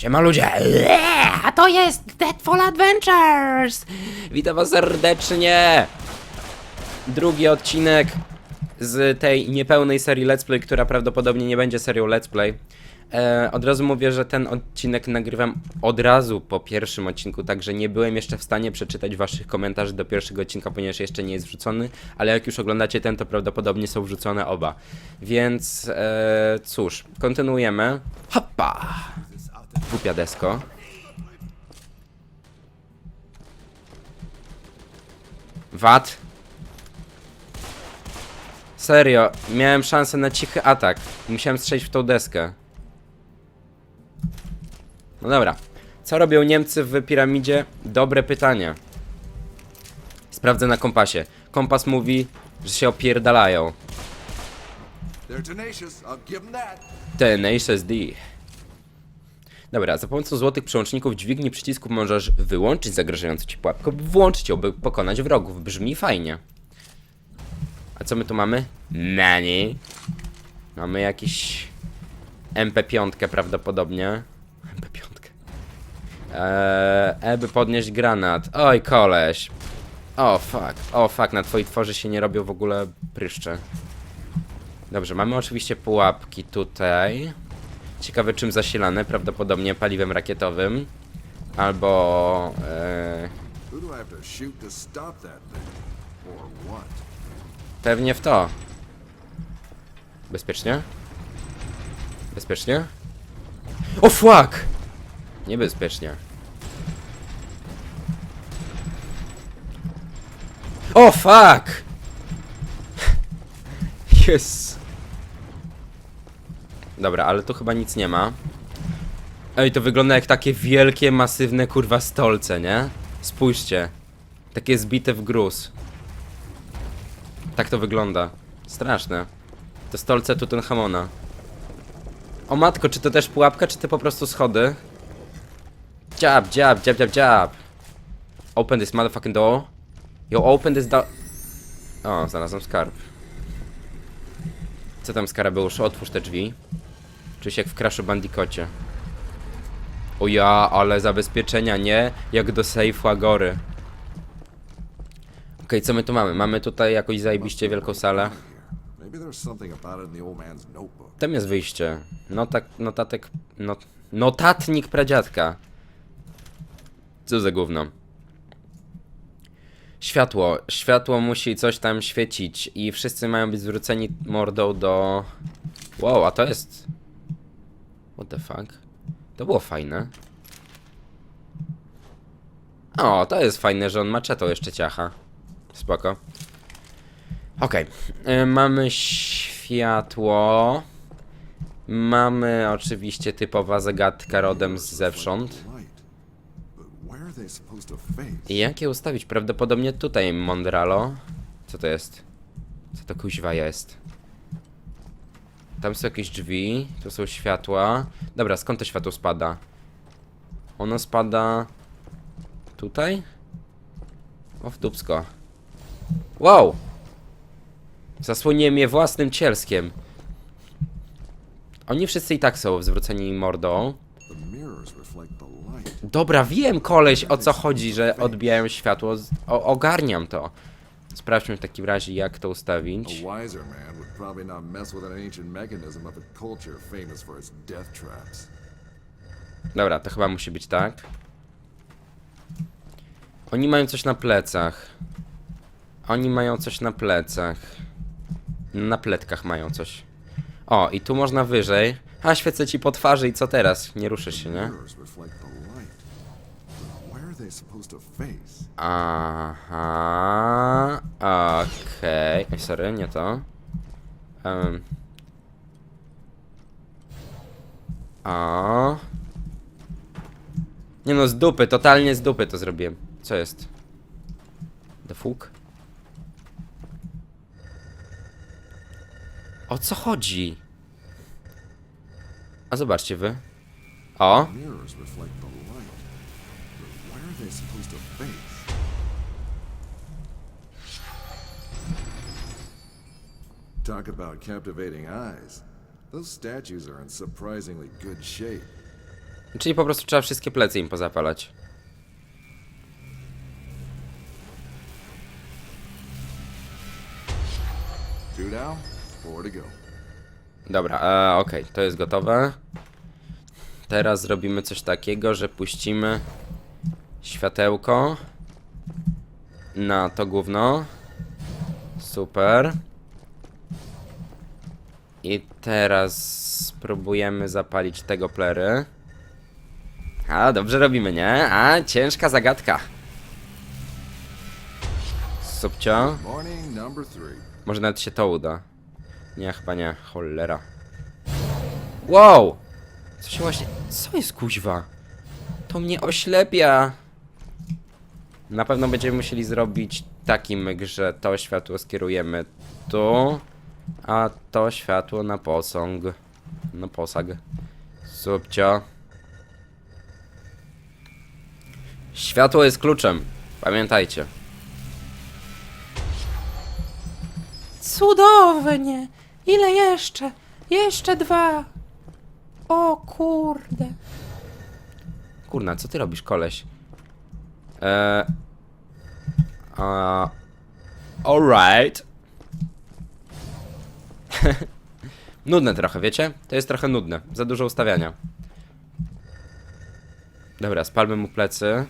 Siema ludzie! A to jest Deadfall Adventures! Witam was serdecznie! Drugi odcinek z tej niepełnej serii Let's Play, która prawdopodobnie nie będzie serią Let's Play. E, od razu mówię, że ten odcinek nagrywam od razu po pierwszym odcinku, także nie byłem jeszcze w stanie przeczytać waszych komentarzy do pierwszego odcinka, ponieważ jeszcze nie jest wrzucony, ale jak już oglądacie ten, to prawdopodobnie są wrzucone oba. Więc e, cóż, kontynuujemy. Hoppa! Głupia desko. Wat? Serio, miałem szansę na cichy atak. Musiałem strzelić w tą deskę. No dobra. Co robią Niemcy w piramidzie? Dobre pytanie. Sprawdzę na kompasie. Kompas mówi, że się opierdalają. Tenacious D. Dobra, za pomocą złotych przełączników dźwigni przycisków możesz wyłączyć zagrażającą ci pułapkę, włączyć ją, by pokonać wrogów. Brzmi fajnie. A co my tu mamy? Nani. Mamy jakiś MP5 prawdopodobnie. MP5. Eee, e, by podnieść granat. Oj, koleś. O, fuck. O, fuck, na twoi tworzy się nie robią w ogóle pryszcze. Dobrze, mamy oczywiście pułapki tutaj. Ciekawe czym zasilane, prawdopodobnie paliwem rakietowym. Albo... E, pewnie w to. Bezpiecznie? Bezpiecznie? O fuck! Niebezpiecznie. O fuck! Yes. Dobra, ale tu chyba nic nie ma. Ej, to wygląda jak takie wielkie, masywne kurwa stolce, nie? Spójrzcie. Takie zbite w gruz. Tak to wygląda. Straszne. To stolce Tutenhamona. O matko, czy to też pułapka, czy to po prostu schody? Jab, jab, jab, jab, jab. Open this motherfucking door. Yo, open this door. O, znalazłem skarb. Co tam skarabeusz? Otwórz te drzwi. Czuję się jak w Crashu Bandicocie. O ja, ale zabezpieczenia, nie? Jak do sejfu Agory. Okej, co my tu mamy? Mamy tutaj jakąś zajebiście wielką salę. Tam jest wyjście. Notak, notatek, not, notatnik pradziadka. Co za gówno. Światło. Światło musi coś tam świecić i wszyscy mają być zwróceni mordą do... Wow, a to jest... What the fuck? To było fajne. O, to jest fajne, że on maczetą jeszcze ciacha. Spoko. Okej. Y, Mamy światło. Mamy oczywiście typowa zagadka rodem z zewsząd. I jak je ustawić? Prawdopodobnie tutaj, Mondralo. Co to jest? Co to kuźwa jest? Tam są jakieś drzwi, tu są światła. Dobra, skąd to światło spada? Ono spada... Tutaj? O, w dupsko. Wow! Zasłoniłem je własnym cielskiem. Oni wszyscy i tak są zwróceni mordą. Dobra, wiem koleś o co chodzi, że odbijają światło. O, ogarniam to. Sprawdźmy w takim razie jak to A ustawić. wiser man would probably not mess with an ancient mechanism of a culture famous for its death traps. Dobra, to chyba musi być tak. Oni mają coś na plecach. Oni mają coś na plecach. Na pletkach mają coś. O, i tu można wyżej. A, świecę ci po twarzy i co teraz? Nie ruszysz się, nie? Mirrors reflect Aha, okej. Ej, Sorry, nie to. Um. O. Nie no, z dupy, totalnie z dupy to zrobiłem. Co jest? The fuck? O co chodzi? A zobaczcie wy. O. Mirrors reflect the light. But where are they supposed to face? Talk about captivating eyes. Those statues are in surprisingly good shape. Czyli po prostu trzeba wszystkie plecy im pozapalać. Two down, four to go. Dobra, e, okej, to jest gotowe. Teraz zrobimy coś takiego, że puścimy światełko na to gówno. Super. I teraz spróbujemy zapalić tego plery. A, dobrze robimy, nie? A, ciężka zagadka. Subcio. Może nawet się to uda. Nie, chyba nie. Cholera. Wow! Co się właśnie... Co jest kuźwa? To mnie oślepia. Na pewno będziemy musieli zrobić taki myk, że to światło skierujemy tu, a to światło na posąg. Na posag. Subcio. Światło jest kluczem. Pamiętajcie. Cudownie! Ile jeszcze? Jeszcze dwa. O kurde. Kurna, co ty robisz, koleś? Eee... A... Alright. nudne trochę, wiecie? To jest trochę nudne. Za dużo ustawiania. Dobra, spalmy mu plecy.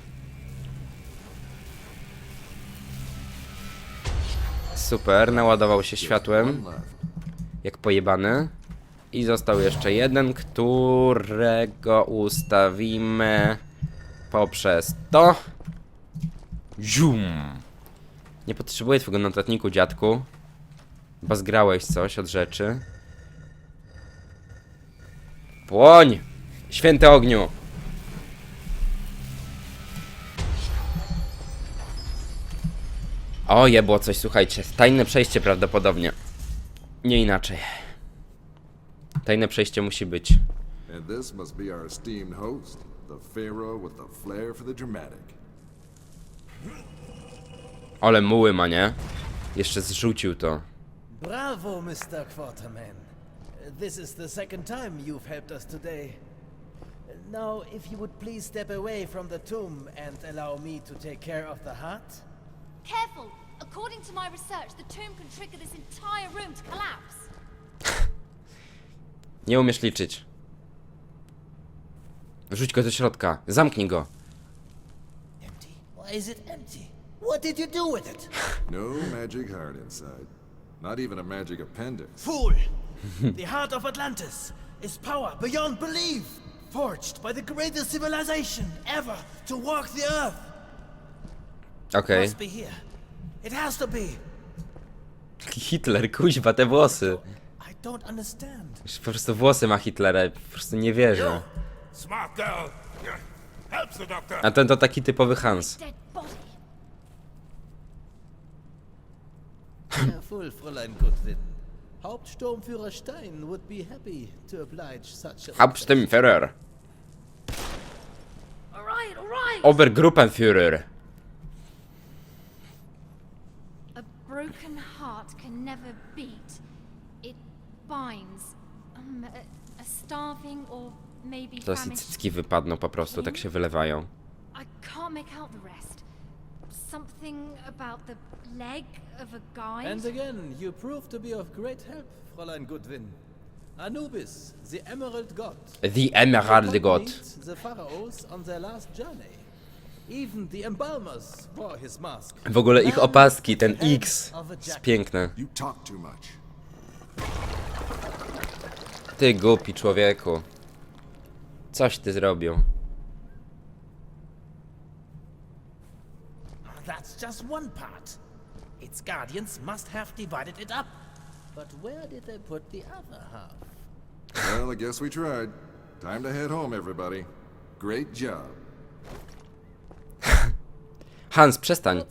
Super, naładował się światłem jak pojebany. I został jeszcze jeden, którego ustawimy poprzez to. Zium. Nie potrzebuję twojego notatniku, dziadku. Bo zgrałeś coś od rzeczy. Płoń! Święty ogniu! O, jebło coś, słuchajcie. Tajne przejście prawdopodobnie. Nie inaczej. Tajne przejście musi być. And this must be our esteemed host, the Pharaoh with the flair for the dramatic. Ale muły ma, nie? Jeszcze zrzucił to. Bravo, Mr. Quarterman. This is the second time you've helped us today. Now, if you would please step away from the tomb and allow me to take care of the heart. Careful! According to my research, the tomb can trigger this entire room to collapse. Nie umiesz liczyć. Wrzuć go do środka. Zamknij go. Is it empty? What did you do with it? No magic heart inside. Not even a magic appendix. Fool! the heart of Atlantis is power beyond belief, forged by the greatest civilization ever to walk the earth. Okej. Must be here. It has to be. Hitler, kuźwa, te włosy. I don't understand. Już po prostu włosy ma Hitlera. Po prostu nie wierzę. Smart girl. Helps the doctor. A ten to taki typowy Hans. Dead body. Careful, Fräulein Goodwin. Hauptsturmführer Stein would be happy to oblige such a Hauptsturmführer. Obergruppenführer. A broken heart can never beat. It binds. Um, a, a starving or maybe To z famished. cycki wypadną po prostu, tak się wylewają. I can't make out the rest. Something about the leg of a guy. And again, you prove to be of great help, Fräulein Goodwin. Anubis, the Emerald God. The Emerald God. the pharaohs on their last journey. Even the embalmers wore his mask. W ogóle ich opaski, ten X. Jest piękne. You talk too much. Ty głupi człowieku. Coś ty zrobił. That's just one part. Its guardians must have divided it up. But where did they put the other half? Well, I guess we tried. Time to head home, everybody. Great job. Hans, przestań.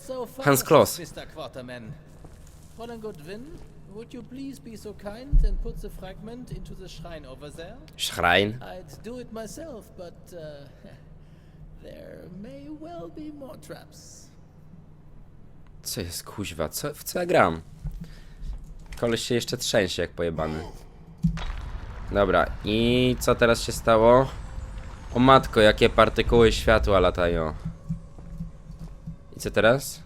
Hans Kloss. Mr. Quarterman. Fräulein Goodwin, would you please be so kind and put the fragment into the shrine over there? I'd do it myself, but uh, there may well be more traps. Co jest kuźwa? Co, w co ja gram? Koleś się jeszcze trzęsie jak pojebany. Dobra, i co teraz się stało? O matko, jakie partykuły światła latają. I co teraz?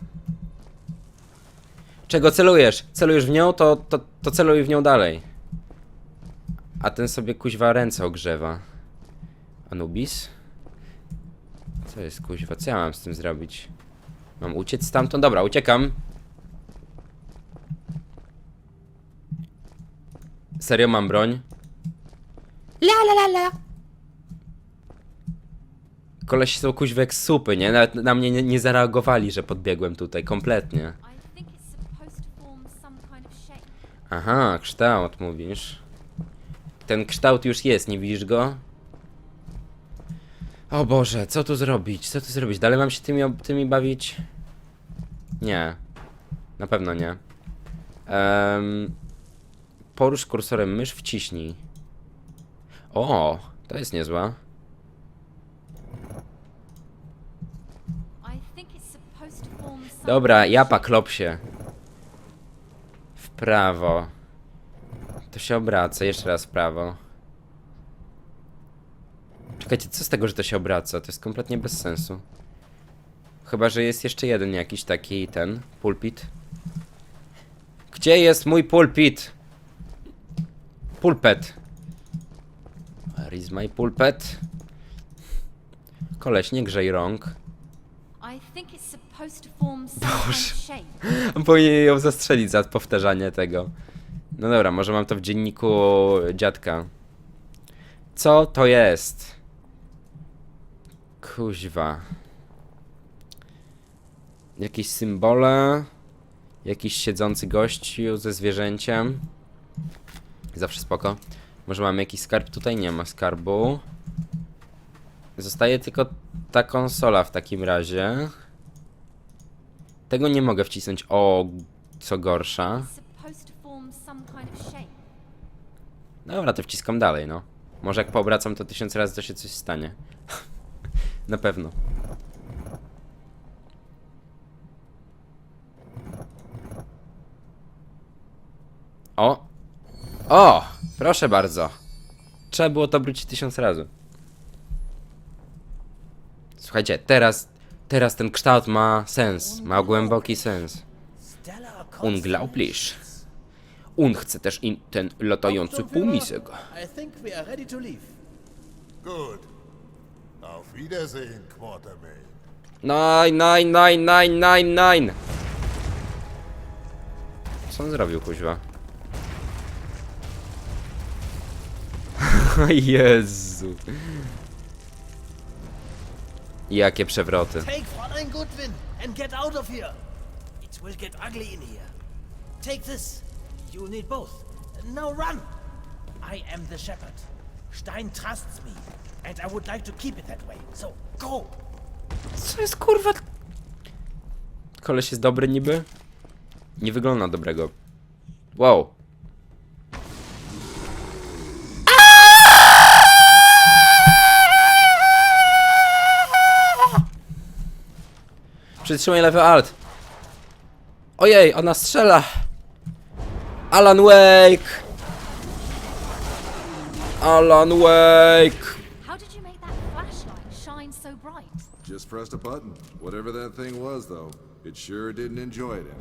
Czego celujesz? Celujesz w nią, to, to, to celuj w nią dalej. A ten sobie kuźwa ręce ogrzewa. Anubis? Co jest kuźwa? Co ja mam z tym zrobić? Mam uciec stamtąd? Dobra, uciekam. Serio mam broń? La la la la. Kolesi są kuźwa jak supy, nie? Nawet na mnie nie, nie zareagowali, że podbiegłem tutaj, kompletnie. Aha, kształt mówisz. Ten kształt już jest, nie widzisz go? O Boże, co tu zrobić? Co tu zrobić? Dalej mam się tymi, tymi bawić? Nie. Na pewno nie. Um, porusz kursorem mysz, wciśnij. O, to jest niezła. Dobra, japa, klop się. Prawo. To się obraca, jeszcze raz w prawo. Czekajcie, co z tego, że to się obraca? To jest kompletnie bez sensu. Chyba, że jest jeszcze jeden jakiś taki, ten, pulpit. Gdzie jest mój pulpit? Pulpet. Where is my pulpet? Koleś, nie grzej rąk. Shape. Powinien ją zastrzelić za powtarzanie tego. No dobra, może mam to w dzienniku dziadka. Co to jest? Kuźwa. Jakieś symbole. Jakiś siedzący gościu ze zwierzęciem. Zawsze spoko. Może mamy jakiś skarb? Tutaj nie ma skarbu. Zostaje tylko ta konsola w takim razie. Tego nie mogę wcisnąć. O, co gorsza. Shape. Dobra, to wciskam dalej, no. Może jak poobracam to tysiąc razy, to się coś stanie. Na pewno. O! O! Proszę bardzo. Trzeba było to obrócić tysiąc razy. Słuchajcie, teraz, teraz ten kształt ma sens. Ma głęboki sens. Unglaublich. Un chce też in ten latający półmisek. Nine, nine, nine, nine, nine, nine. Co on zrobił, kuźwa? Jezu. Jakie przewroty. Take Fräulein Goodwin and get out of here. It will get ugly in here. Take this. You'll need both. Now run. I am the shepherd. Stein trusts me, and I would like to keep it that way. So go. Co jest kurwa? Koleś jest dobry niby? Nie wygląda dobrego. Wow. Przytrzymaj lewy alt. Ojej, ona strzela. Alan Wake. Alan Wake. How did you make that flashlight shine so bright? Just pressed a button. Whatever that thing was, though, it sure didn't enjoy it.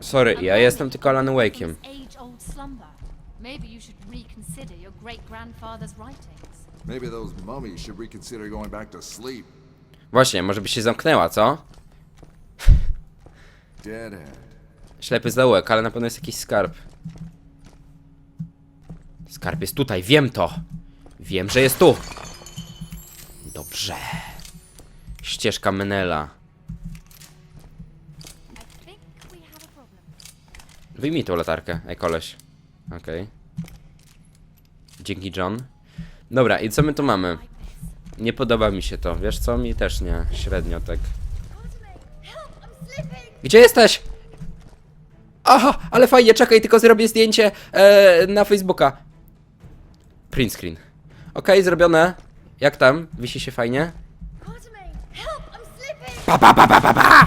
Sorry, ja jestem tylko Alan Wake'iem. Age-old slumber. Maybe you should reconsider your great-grandfather's writings. Maybe those mummies should reconsider going back to sleep. Właśnie, może by się zamknęła, co? Dead end. Ślepy zaułek, ale na pewno jest jakiś skarb. Skarb jest tutaj, wiem to. Wiem, że jest tu. Dobrze. Ścieżka Menela. I think we have a problem. Wyjmij tą latarkę, ej koleś. Okej. Dzięki John. Dobra, i co my tu mamy? Nie podoba mi się to, wiesz co? Mi też nie, średnio tak. Help! I'm slipping! Gdzie jesteś? Aha, ale fajnie, czekaj, tylko zrobię zdjęcie e, na Facebooka. Print screen. Okej, zrobione. Jak tam? Wisi się fajnie? Quatermain! Help! I'm slipping! Pa, pa, pa, pa, pa, pa!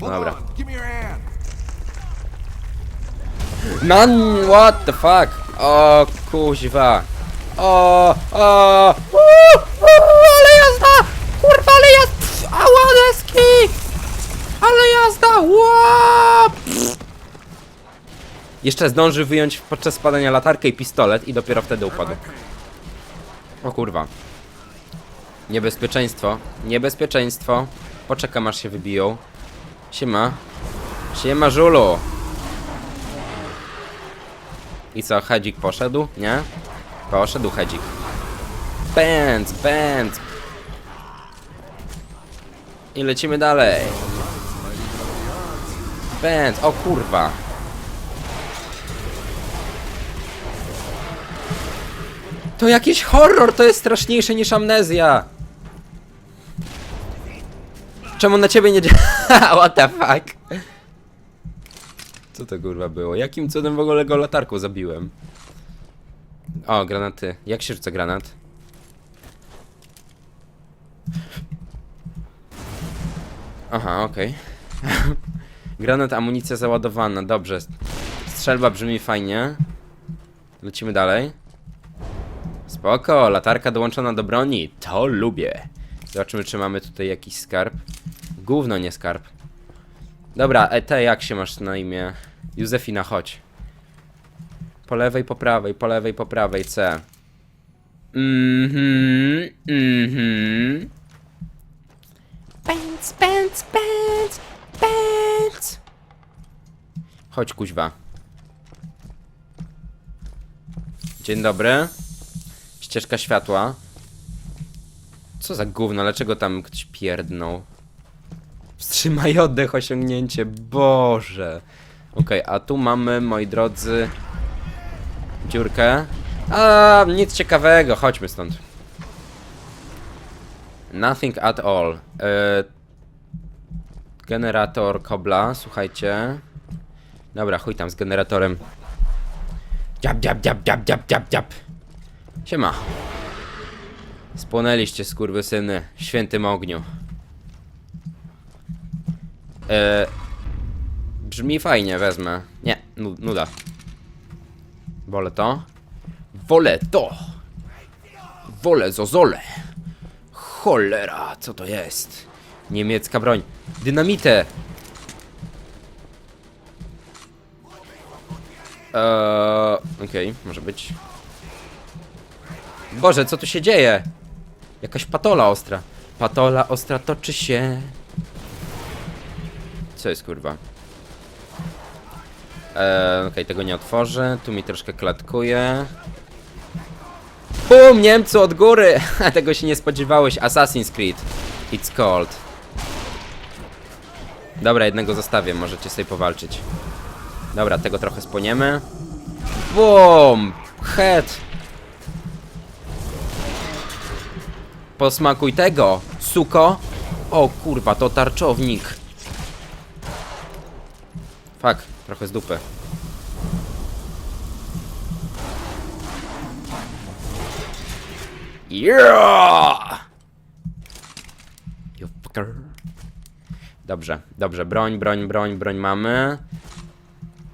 Hold Dobra. on, give me your hand. None, what the fuck? O, kuźwa. O, o, uuu, uuu, ale jazda! Kurwa, ale jazda! Ała, deski! Ale jazda! Ła! Jeszcze zdąży wyjąć podczas spadania latarkę i pistolet i dopiero wtedy upadł. O kurwa. Niebezpieczeństwo. Niebezpieczeństwo. Poczekam aż się wybiją. Siema. Siema żulu. I co, hedzik poszedł? Nie? Poszedł hedzik. Pędz, pędz. I lecimy dalej. Pędz, o kurwa. To jakiś horror, to jest straszniejsze niż amnezja. Czemu na ciebie nie działa? What the fuck? Co to kurwa było? Jakim cudem w ogóle go latarką zabiłem? O, granaty. Jak się rzuca granat? Aha, okej. Granat, amunicja załadowana, dobrze. Strzelba brzmi fajnie. Lecimy dalej. Spoko, latarka dołączona do broni. To lubię. Zobaczymy, czy mamy tutaj jakiś skarb. Gówno, nie skarb. Dobra, e, te jak się masz na imię? Józefina, chodź. Po lewej, po prawej, po lewej, po prawej, C. Mhm, mhm. Pędz, pędz, pędz, pędz. Chodź, kuźwa. Dzień dobry. Ścieżka światła. Co za gówno, dlaczego tam ktoś pierdnął? Wstrzymaj oddech, osiągnięcie, Boże. Okej, a tu mamy, moi drodzy, dziurkę. A, nic ciekawego, chodźmy stąd. Nothing at all. E, generator kobla, słuchajcie. Dobra, chuj tam z generatorem. Dziab, dziab, dziab, dziab, dziab, dziab, dziab. Siema. Spłonęliście, skurwysyny, w świętym ogniu. E, brzmi fajnie, wezmę. Nie, nu- nuda. Wolę to. Wolę to. Wolę zozole. Cholera, co to jest? Niemiecka broń. Dynamitę. Eee, okej, może być. Boże, co tu się dzieje? Jakaś patola ostra. Patola ostra toczy się. Co jest kurwa? Eee, okej, tego nie otworzę. Tu mi troszkę klatkuje. Bum, Niemcu od góry! tego się nie spodziewałeś. Assassin's Creed. It's called. Dobra, jednego zostawię, możecie sobie powalczyć. Dobra, tego trochę spłoniemy. Bum! Head! Posmakuj tego, suko! O kurwa, to tarczownik. Fuck, trochę z dupy. Yeah! You fucker. Dobrze, dobrze, broń, broń, broń, broń mamy.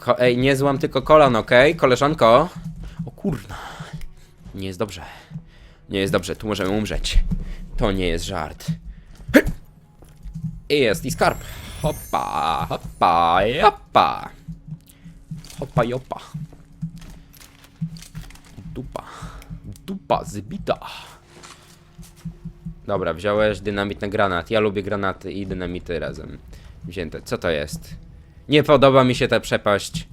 Ko Ej, nie złam tylko kolan, okej? Koleżanko? O kurna. Nie jest dobrze. Nie jest dobrze, tu możemy umrzeć. To nie jest żart. I jest i skarb. Hopa, hopa, jopa. Hopa, jopa. Dupa. Dupa zbita. Dobra, wziąłeś dynamit na granat. Ja lubię granaty i dynamity razem wzięte. Co to jest? Nie podoba mi się ta przepaść.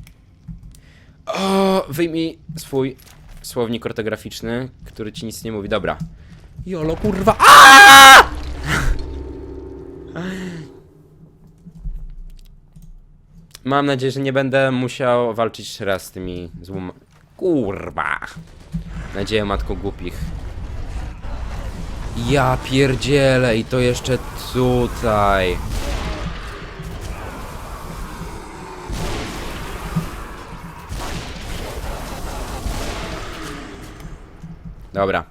O, wyjmij swój słownik ortograficzny, który ci nic nie mówi. Dobra. Jolo, kurwa. Aaaa! Mam nadzieję, że nie będę musiał walczyć raz z tymi złom... Kurwa. Nadzieję matko głupich. Ja pierdzielę i to jeszcze tutaj. Dobra.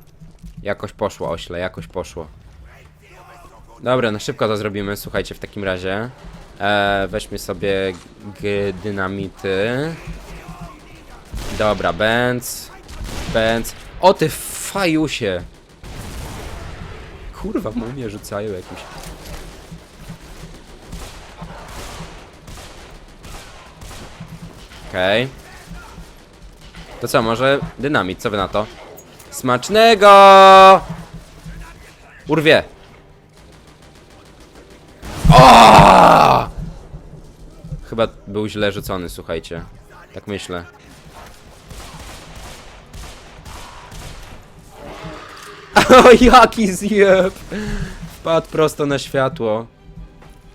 Jakoś poszło, ośle, jakoś poszło. Dobra, na szybko to zrobimy, słuchajcie, w takim razie. E, weźmy sobie dynamity. Dobra, Benz. Benz. O ty Fajusie. Kurwa, mumie rzucają jakieś. Okej. To co, może dynamit, co wy na to? Smacznego! Urwie! O! Chyba był źle rzucony, słuchajcie. Tak myślę. O, jaki zjeb! Wpadł prosto na światło.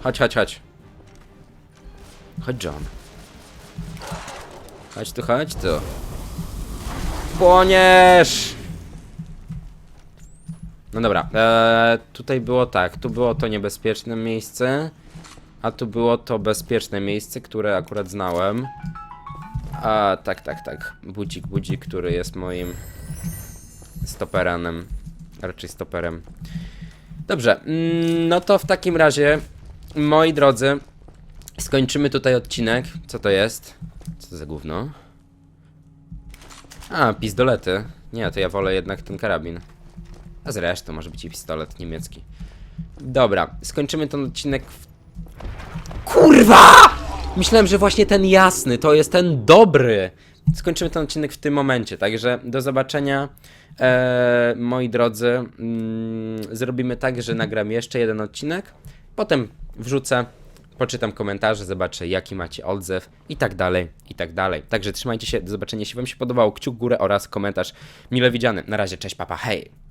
Chodź, chodź, chodź. Chodź, John. Chodź tu, chodź tu. Płoniesz! No dobra, eee, tutaj było tak, tu było to niebezpieczne miejsce, a tu było to bezpieczne miejsce, które akurat znałem. A, tak, tak, tak. Budzik, budzik, który jest moim stoperanem, raczej stoperem. Dobrze, mm, no to w takim razie, moi drodzy, skończymy tutaj odcinek. Co to jest? Co to za gówno? A, pistolety. Nie, to ja wolę jednak ten karabin. A zresztą może być i pistolet niemiecki. Dobra, skończymy ten odcinek w... Kurwa! Myślałem, że właśnie ten jasny to jest ten dobry. Skończymy ten odcinek w tym momencie, także do zobaczenia. Eee, moi drodzy, mm, zrobimy tak, że nagram jeszcze jeden odcinek, potem wrzucę, poczytam komentarze, zobaczę jaki macie odzew i tak dalej, i tak dalej. Także trzymajcie się, do zobaczenia, jeśli wam się podobało, kciuk górę oraz komentarz mile widziany. Na razie, cześć, papa, hej!